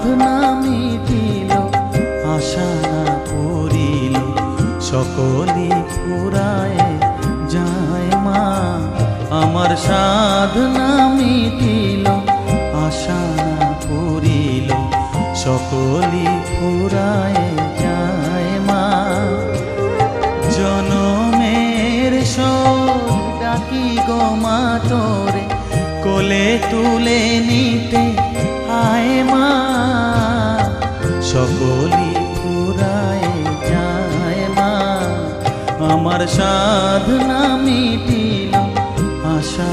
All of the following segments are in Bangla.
সাধনা মিটিল, আশা না করিল, সকলি ফুরায় যায় মা। আমার সাধনা মিটিল, আশা না করিল, সকলি ফুরায় যায় মা। জনমের সব ডাকি গো মা তোরে, কোলে তুলে নিতে আয় মা সকলি ফুরায় যায় মা আমার সাধনা মিটিল আশা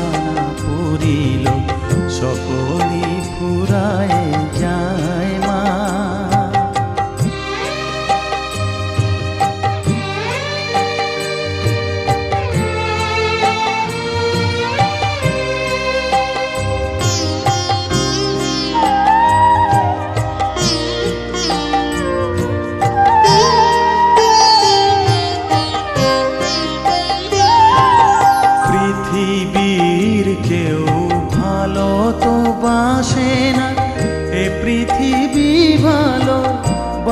পুরিল সকলি ফুরায়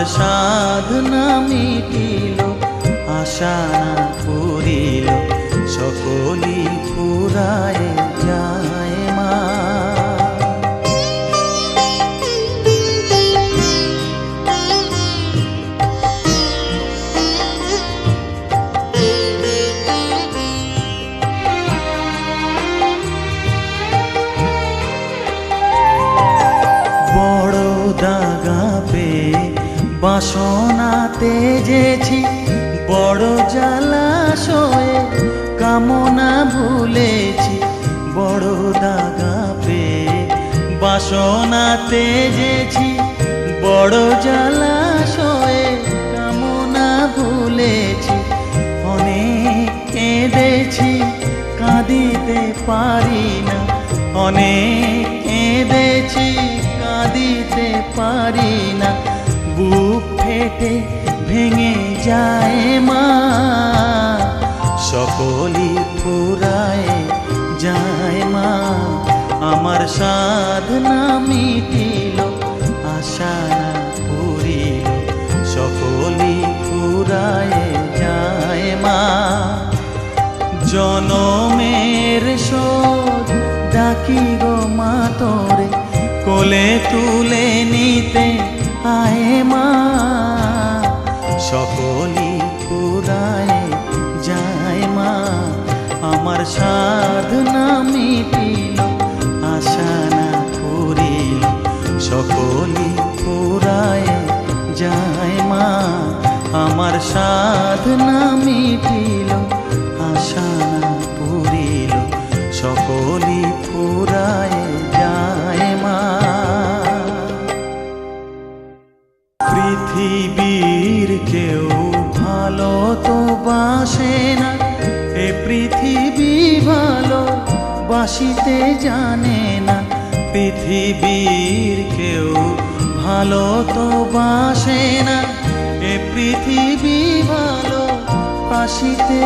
আমার সাধনা মিটিল আশা না পুরিল সকলি পুরায় যায় বাসনাতে যেছি, বড় জলাশয়ে কামনা ভুলেছি, বড় দাগা পে বাসনাতে যেছি, বড় জলাশয়ে কামনা ভুলেছি অনেক কেঁদেছি, কাঁদিতে পারি না অনেক কেঁদেছি, কাঁদিতে পারি না বুক ফেটে ভেঙে যায় মা। সকলি ফুরায় যায় মা। আমার সাধনা মিটিল, আশা পুরিল সকলি ফুরায় যায় মা। জনমের শোধ ডাকি গো মা তোরে, কোলে তুলে নিতে আয় মা। সকলি পুরায় যায় মা। আমার সাধনা মিটিল, আশা না করিল। সকলি পুরায় যায় মা। আমার সাধনা মিটিল, আশা না পুরিল সকলি পুরায় বাসিতে জানে না পৃথিবীর কেউ ভালো তো বাসে না। এ পৃথিবী ভালো বাসিতে